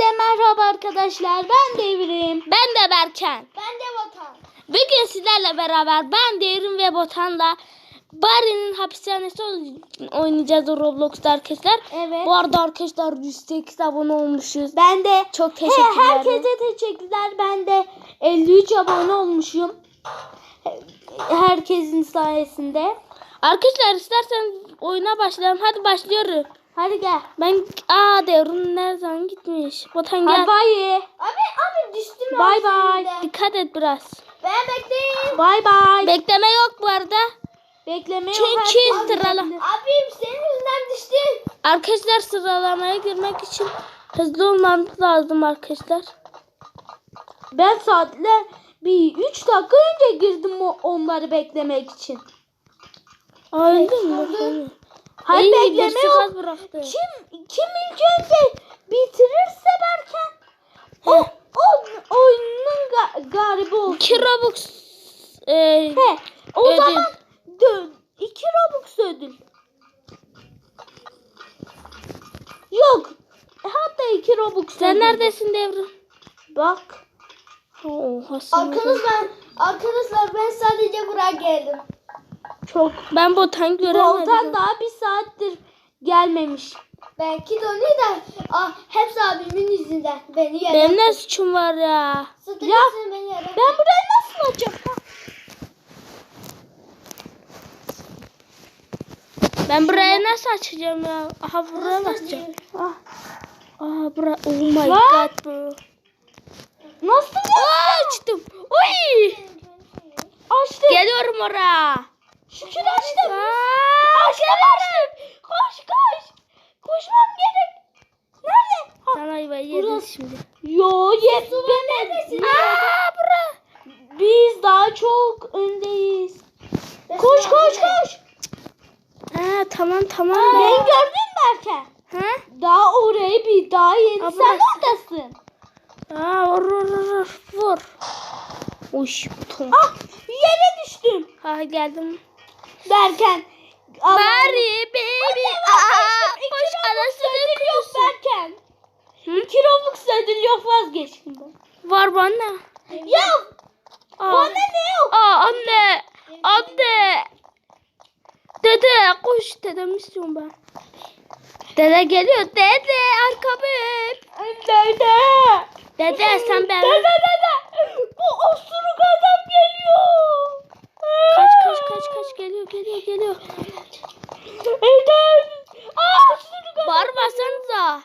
Hepinize merhaba arkadaşlar. Ben Devrim. Ben de Berken. Ben de vatan. Bugün sizlerle beraber ben Devrim ve Botan'la Barry'nin hapishanesi oyn- oynayacağız o Roblox'ta arkadaşlar. Evet. Bu arada arkadaşlar 108 abone olmuşuz. Ben de Çok He, teşekkürler. herkese teşekkürler. Ben de 53 abone olmuşum. He- Herkesin sayesinde. Arkadaşlar istersen oyuna başlayalım. Hadi başlıyoruz. Hadi gel. Ben aa Devrim ne zaman gitmiş? Botan gel. Bay. Abi abi düştüm. Bay bay. Dikkat et biraz. Ben bekleyin. Bay bay. Bekleme yok bu arada. Bekleme yok. Çünkü sırala- bekle. Abim senin yüzünden düştüm. Arkadaşlar sıralamaya girmek için hızlı olmamız lazım arkadaşlar. Ben saatler bir 3 dakika önce girdim o- onları beklemek için. Aa öldün mü? Hayır İyi, bekleme yok. bıraktı. Kim kim ilk önce bitirirse Berken o o oyunun ga- garibi olsun. 2 Robux e, He, o Ödül. zaman dön. 2 Robux ödül. Yok. Hatta 2 Robux sen ödül. neredesin devrim? Bak. Oha, Arkadaşlar, arkadaşlar ben sadece buraya geldim. Çok. Ben botan göremedim. Voltan daha bir saattir gelmemiş. Belki de onu da ah, hepsi abimin yüzünden. Beni yere. Benim ne suçum var ya? Sıkıntı Ya, beni. Ben burayı nasıl açacağım? Ha, Ben buraya nasıl açacağım ya? Aha buraya Nasıl diyeyim? Ah, Aha bura. Oh my Lan! god bro. Nasıl? Aa, açtım. Oy! Açtım. Geliyorum oraya. Şükür açtım. Aa, Açtım. Koş koş. Koşmam gerek. Nerede? Ha, Sen ayvayı yedin şimdi. Yo yes. Ben neredesin? Aa bura. Biz daha çok öndeyiz. Koş koş koş. Ha tamam tamam. Beni ben. gördün mü Erken? Ha? Daha orayı bir daha yeni. Abla. Sen oradasın. Aa vur vur vur vur. Uş buton. Ah yere düştüm. Ha geldim. Derken. Bari baby. Aa, Robux anasını yok. Berken. Hı? İki Robux ödül yok vazgeçtim ben. Var bana. Ya Aa. bana ne yok? Aa anne. Anne. Dede koş dedem istiyorum ben. Dede geliyor. Dede arkamı. Dede. Dede sen ben. Dede. Bu osuruk adam geliyor. Kaç kaç kaç kaç geliyor geliyor geliyor. Eden. Aa osuruk adam. Bağırmasanıza.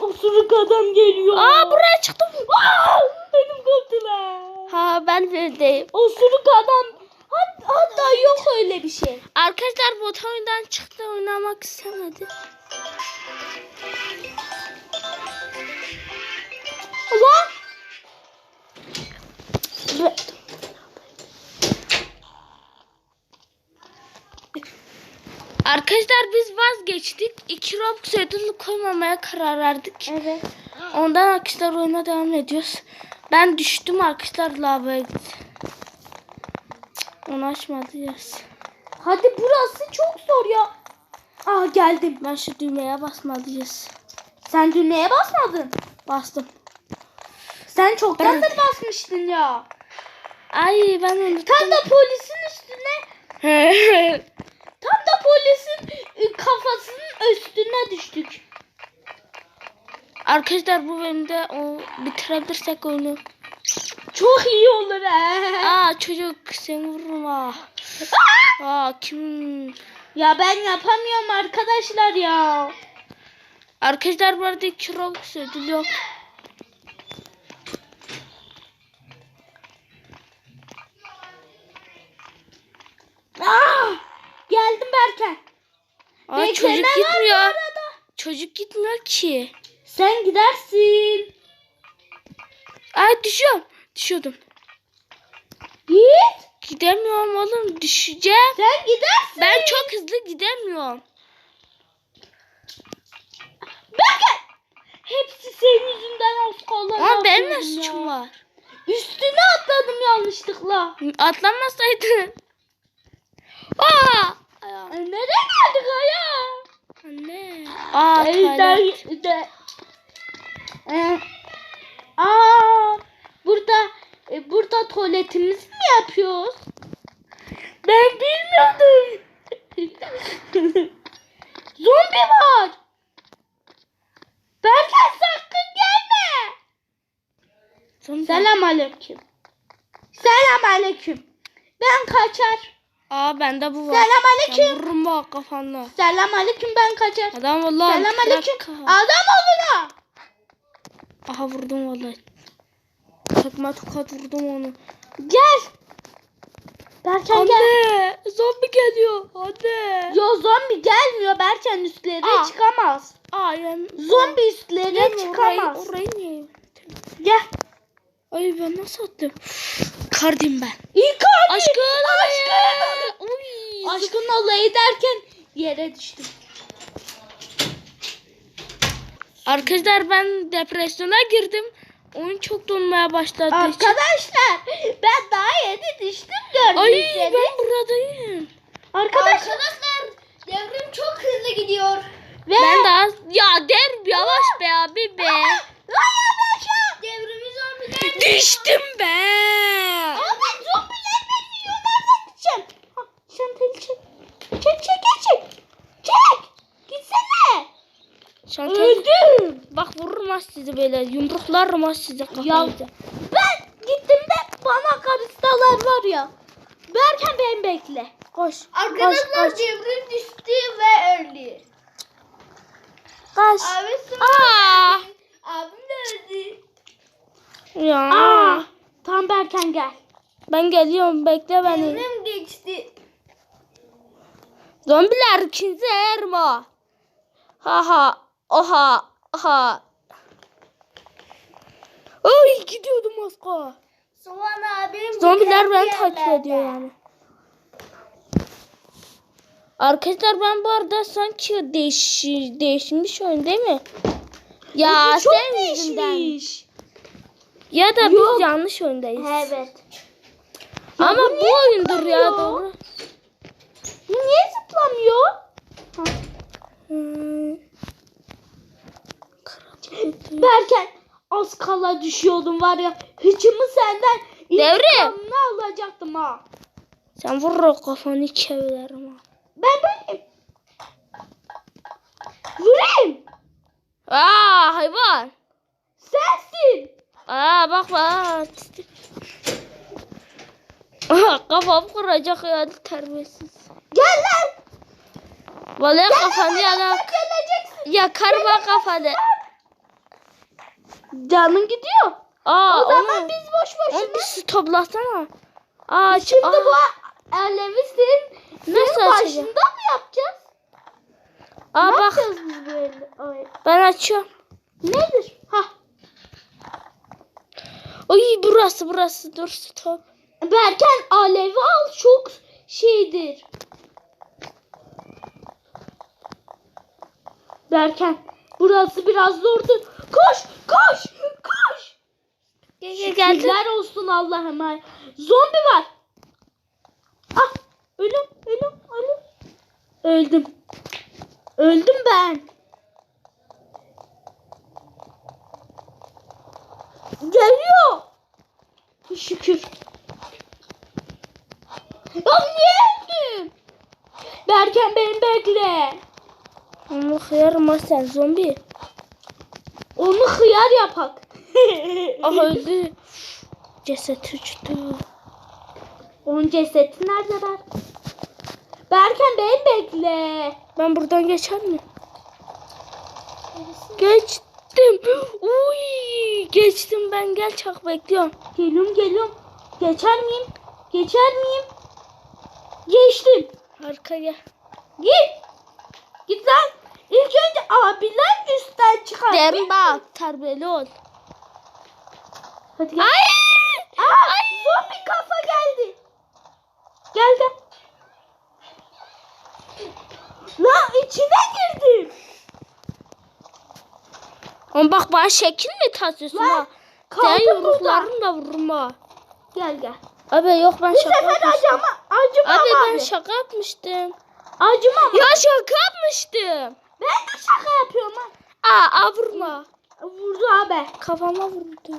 Osuruk adam geliyor. Aa buraya çıktım. Aa, benim koptular. Ha ben buradayım. Osuruk adam. Hat, hatta yok öyle bir şey. Arkadaşlar bot oyundan çıktı oynamak istemedi. Arkadaşlar biz vazgeçtik. 2 Robux ödül koymamaya karar verdik. Evet. Ondan arkadaşlar oyuna devam ediyoruz. Ben düştüm arkadaşlar lavaya gitti. Onu açmadıyız. Hadi burası çok zor ya. Aa geldim. Ben şu düğmeye basmalıyız. Sen düğmeye basmadın. Bastım. Sen çoktandır basmıştın ya. Ay ben unuttum. Tam da polisin üstüne, tam da polisin kafasının üstüne düştük. arkadaşlar bu bölümde o bitirebilirsek oyunu. Çok iyi olur he. Aa çocuk sen vurma. Aa kim? Ya ben yapamıyorum arkadaşlar ya. Arkadaşlar bu arada 2 Robux ödül yok. Aa, geldim Berken. Aa Bekleme çocuk gitmiyor. Çocuk gitmiyor ki. Sen gidersin. Ay düşüyorum. Düşüyordum. Git. Gidemiyorum oğlum düşeceğim. Sen gidersin. Ben çok hızlı gidemiyorum. Berken. Hepsi senin yüzünden az kaldı. Ama benim ne suçum var? Üstüne atladım yanlışlıkla. Atlamasaydın. Aa! Aa, E, nereye geldik ya? Anne. Aa tuvalet. Ee, aa, e, burada tuvaletimizi mi yapıyoruz? Ben bilmiyordum. Zombi var. Berkay sakın gelme. Zombi. Selam aleyküm. Selam aleyküm. Ben kaçar. Aa bende bu var. Selam Ben aleyküm. vururum bak kafanla. Selam aleyküm ben kaçar. Adam vallahi. Selam aleyküm. Adam oluna. Aha vurdum vallahi. Takma tokat vurdum onu. Gel. Berken gel. Anne zombi geliyor. Anne. Yo zombi gelmiyor. Berken üstlerine Aa. çıkamaz. Yani. Zombi üstlerine Yani orayı, çıkamaz. orayı niye? Gel. Ay ben nasıl attım? Kardim ben. Abi. Aşkın Aşkın. Uy. Aşkın olayı derken yere düştüm. Arkadaşlar ben depresyona girdim. Oyun çok donmaya başladı. Arkadaşlar ben daha yeni düştüm gördüğünüz Ay üzere. ben buradayım. Arkadaşlar Arkadaşlar devrim çok hızlı gidiyor. ve Ben daha ya der yavaş be abi be. Devrimi zombiler. Düştüm be. Ama zombiler beni yiyor. Nereden gideceğim? Ha, Şantayı çek. Çek çek çek çek. Çek. Şantayı. Öldüm. Bak vururum ha sizi böyle yumruklarım ha sizi Ya kafanıza. ben gittim de bana karistalar var ya. Berken beni bekle. Koş. Arkadaşlar Koş devrim düştü ve öldü. Koş. Abi Aa. Abim de öldü. Ya. Aa, tam Berken gel. Ben geliyorum bekle beni. Devrim geçti. Zombiler ikinci erma. Ha ha. Oha. Oha. Ay gidiyordum kala. Soğan abim. Zombiler beni takip ediyor yani. Arkadaşlar ben bu arada sanki değiş, değişmiş oyun değil mi? Ya Çok sen yüzünden. değişmiş. Ya da Yok. biz yanlış oyundayız. Evet. Ama bu bu oyundur ya zıplamıyor? doğru. Bu niye zıplamıyor? Hmm. Berken az kala düşüyordum var ya. Hıçımı senden intikamını alacaktım ha. Sen vur o kafanı çeviririm ha. Ben benim. Vurayım. Aa hayvan. Sensin. Aa bak bak. Aha, Kafam kıracak ya terbiyesiz. Gel lan. Vallahi kafanı yalar. Geleceksin. Yakar bak kafanı. Canın gidiyor. Aa o zaman onu, biz boş boşuna. onu bir su toplasana. Aa Şimdi aa. bu alevi senin, Nasıl senin başında mı yapacağız? Aa ne bak yapacağız biz böyle? Ay, ben açıyorum. Nedir? Ha. Oy burası burası dur stop. Berken alevi al çok şeydir. Berken burası biraz zordur. Koş koş. Gel gel geldim. Şükürler olsun Allah'ıma. Zombi var. Ah ölüm ölüm ölüm. Öldüm. Öldüm ben. Geliyor. Şükür. Ya niye öldüm? Berken beni bekle. Ama hıyarım ha sen zombi. Onu hıyar yapak. Ah öldü. Ceset uçtu. Onun cesedi nerede ben? Berken beni bekle. Ben buradan geçer mi? Geçtim. Uy, geçtim ben gel çak bekliyorum. Geliyorum geliyorum. Geçer miyim? Geçer miyim? Geçtim. Arkaya. Git. Git lan. İlk önce abiler üstten çıkar. Derin bak terbiyeli ol. Hadi gel. Ay! Aa, zombi kafa geldi. Gel gel. Lan içine girdim. Ama bak bana şekil mi tasıyorsun Lan, ha? Senin yumruklarını da vururum ha. Gel gel. Abi yok ben Bu şaka sefer yapmıştım. acıma, acımam Abi abi. ben şaka yapmıştım. Acımam. Ya şaka yapmıştım. Ben de şaka yapıyorum ha. Aa, aa vurma. Vurdu abi. Kafama vurdu.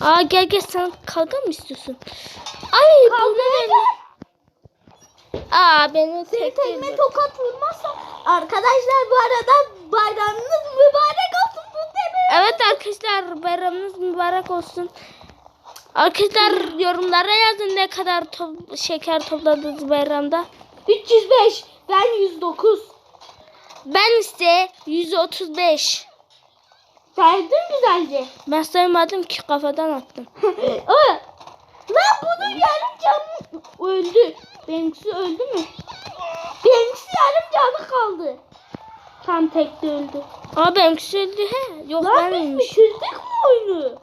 Aa gel gel sen kavga mı istiyorsun? Ay Kavgaya bu ne? Aa beni tek tekme tokat vurmazsa. Arkadaşlar bu arada bayramınız mübarek olsun bu deme. Evet arkadaşlar bayramınız mübarek olsun. Arkadaşlar yorumlara yazın ne kadar to- şeker topladınız bayramda. 305. Ben 109. Ben ise 135. Saydın güzelce. Ben saymadım ki kafadan attım. Lan bunun yarım canı öldü. Benimkisi öldü mü? Benimkisi yarım canı kaldı. Tam tek de öldü. Aa benimkisi öldü he. Yok Lan biz benimmiş. bitirdik mi oyunu?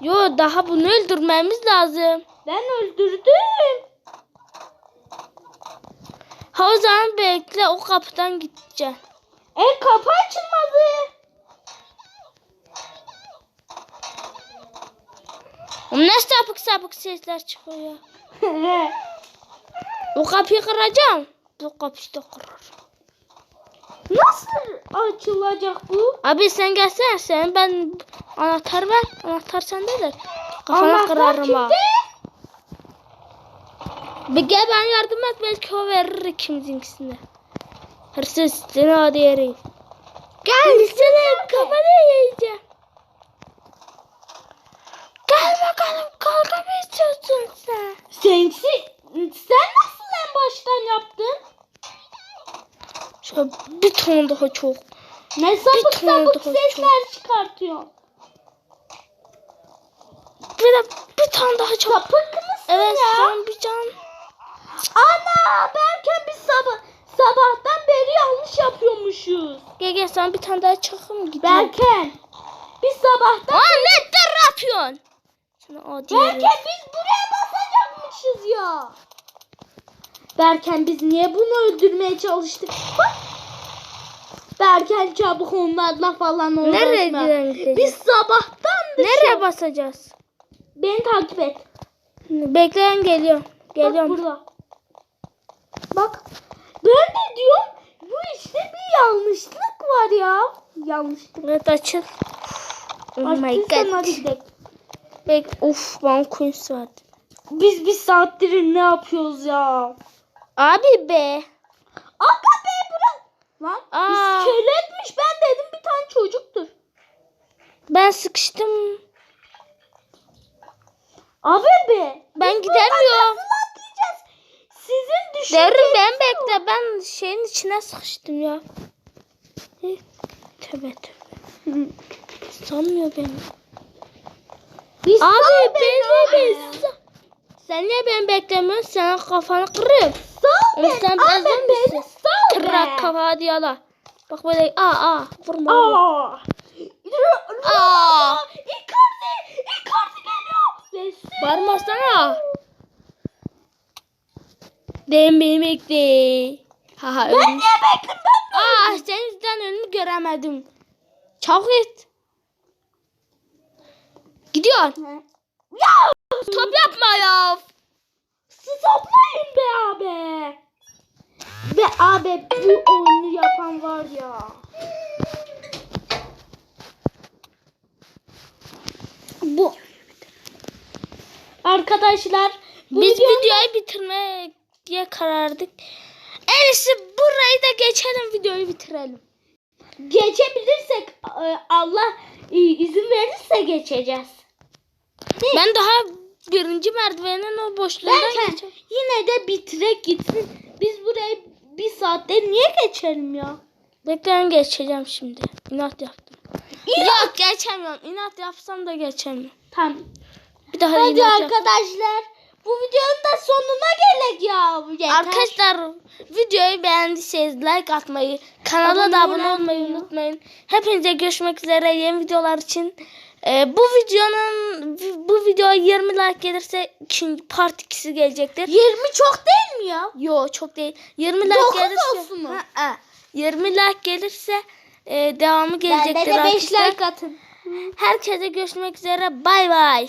Yo daha bunu öldürmemiz lazım. Ben öldürdüm. Ha o zaman bekle o kapıdan gideceğim. E kapı açılmadı. Oğlum Ne sapık sapık sesler çıkıyor ya. O kapıyı kıracağım. Bu kapıyı da kırar. Nasıl açılacak bu? Abi sen gelsene sen ben anahtar ver. Anahtar sendedir. Kafana Anahtar kırarım ha. kimde? Bir gel ben yardım et belki o verir ikimizinkisini. Hırsız seni hadi yere. Gel seni kafana yiyeceğim. Gel bakalım kavga mı istiyorsun sen? Sensi, sen nasıl en baştan yaptın? Şöyle bir ton daha çok. Ne sapık tane sapık sesler çıkartıyor. Bir de bir tane daha çok. Sapık mısın Evet ya? son bir can. Ana Berken biz sabah sabahtan beri yanlış yapıyormuşuz. Gel gel sen bir tane daha çakım gidiyor. Berken biz sabahtan Aa ne o diğeri. Berken biz buraya basacakmışız ya. Berken biz niye bunu öldürmeye çalıştık? Bak. Berken çabuk onlarla falan uğraşma. Nereye gideceğiz? Biz sabahtan Nereye basacağız? Beni takip et. Bekleyen geliyor. Bak Geliyorum. burada. Bak. Ben de diyorum bu işte bir yanlışlık var ya. Yanlışlık. Evet açıl. Oh my Açtıysan hadi god. gidelim. Bek uf bana coins verdi. Biz bir saattir ne yapıyoruz ya? Abi be. Aga be bırak. Lan Aa. iskeletmiş ben dedim bir tane çocuktur. Ben sıkıştım. Abi be. Ben biz gidemiyorum. buradan Nasıl atlayacağız? Sizin düşünceniz Devrim ben yok. bekle. Ben şeyin içine sıkıştım ya. Tövbe tövbe. Sanmıyor beni. Biz Abi beni beni. Sen niye beni beklemiyorsun? Senin kafanı kırayım. Sal Oğlum beni. sen Abi ezan beni mısın? sal be. Kırak kafa diyala. Bak böyle aa aa vurma. Aa. Aa. Icardi. Icardi geliyor. Resim. Varmasana. Dememekte. Ha ha Ben niye bekledim ben? Aa senin yüzünden önümü göremedim. Çabuk et. Gidiyor. Ya. Top yapma ya. Stoplayın be abi. Ve abi bu oyunu yapan var ya. Bu. Arkadaşlar bu Biz videonun- videoyu bitirmeye diye karardık. En iyisi burayı da geçelim videoyu bitirelim. geçebilirsek e, Allah izin verirse geçeceğiz. Ben daha birinci merdivenin o boşluğundan geçeceğim. yine de bitirek gitsin. Biz burayı bir saatte niye geçelim ya? Bekleyin geçeceğim şimdi. İnat yaptım. İnat. Yok geçemiyorum. İnat yapsam da geçemiyorum. Tamam. Bir daha Hadi inat yap. arkadaşlar. Bu videonun da sonuna gelek ya. Yeter. Arkadaşlar videoyu beğendiyseniz like atmayı, kanala Abone da abone olmayı olmayı unutmayın. Hepinize görüşmek üzere yeni videolar için. Ee, bu videonun bu video 20 like gelirse ikinci part 2'si gelecektir. 20 çok değil mi ya? Yo çok değil. 20 like Dokuz gelirse olsun mu? Ha, ha. 20 like gelirse e, devamı gelecektir Bende de 5 arkadaşlar. like atın. Herkese görüşmek üzere. Bay bay.